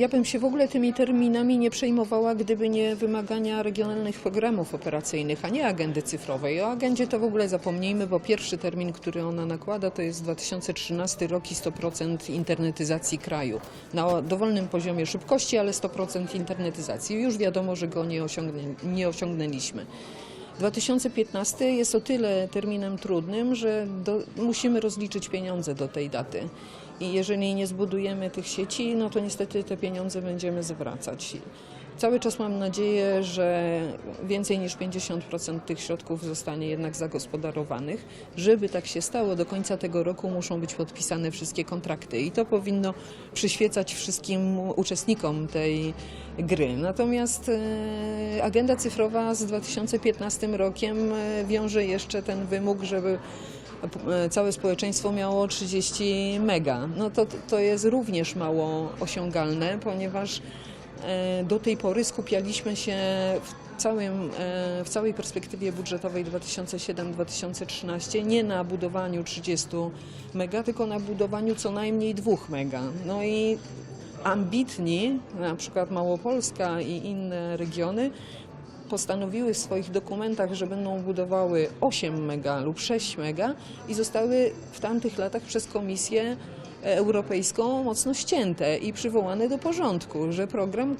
Ja bym się w ogóle tymi terminami nie przejmowała, gdyby nie wymagania regionalnych programów operacyjnych, a nie agendy cyfrowej. O agendzie to w ogóle zapomnijmy, bo pierwszy termin, który ona nakłada, to jest 2013 rok i 100% internetyzacji kraju. Na dowolnym poziomie szybkości, ale 100% internetyzacji. Już wiadomo, że go nie, osiągnę, nie osiągnęliśmy. 2015 jest o tyle terminem trudnym, że do, musimy rozliczyć pieniądze do tej daty. I jeżeli nie zbudujemy tych sieci, no to niestety te pieniądze będziemy zwracać. Cały czas mam nadzieję, że więcej niż 50% tych środków zostanie jednak zagospodarowanych. Żeby tak się stało, do końca tego roku muszą być podpisane wszystkie kontrakty i to powinno przyświecać wszystkim uczestnikom tej gry. Natomiast e, agenda cyfrowa z 2015 rokiem e, wiąże jeszcze ten wymóg, żeby e, całe społeczeństwo miało 30 mega. No to, to jest również mało osiągalne, ponieważ do tej pory skupialiśmy się w, całym, e, w całej perspektywie budżetowej 2007-2013 nie na budowaniu 30 mega, tylko na budowaniu co najmniej 2 mega. No i ambitni, na przykład Małopolska i inne regiony, postanowiły w swoich dokumentach, że będą budowały 8 mega lub 6 mega i zostały w tamtych latach przez Komisję Europejską mocno ścięte i przywołane do porządku, że program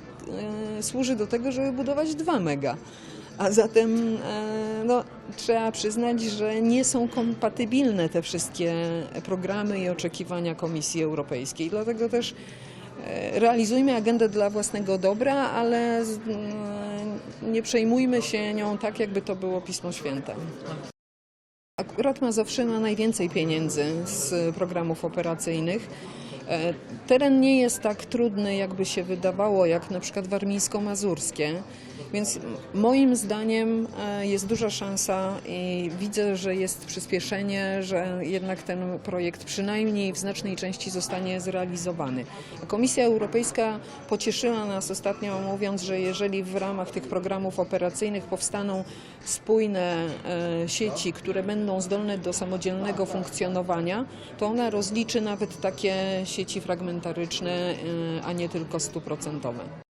e, służy do tego, żeby budować 2 mega. A zatem e, no, trzeba przyznać, że nie są kompatybilne te wszystkie programy i oczekiwania Komisji Europejskiej. Dlatego też e, realizujmy agendę dla własnego dobra, ale nie przejmujmy się nią tak, jakby to było Pismo Święte. Akurat Mazowszyna najwięcej pieniędzy z programów operacyjnych. E, Teren nie jest tak trudny, jakby się wydawało, jak na przykład warmińsko-mazurskie, więc moim zdaniem e, jest duża szansa i widzę, że jest przyspieszenie, że jednak ten projekt przynajmniej w znacznej części zostanie zrealizowany. Komisja Europejska pocieszyła nas ostatnio mówiąc, że jeżeli w ramach tych programów operacyjnych powstaną spójne e, sieci, które będą zdolne do samodzielnego funkcjonowania, to ona rozliczy nawet takie sieci fragmentaryczne, e, a nie tylko stuprocentowe.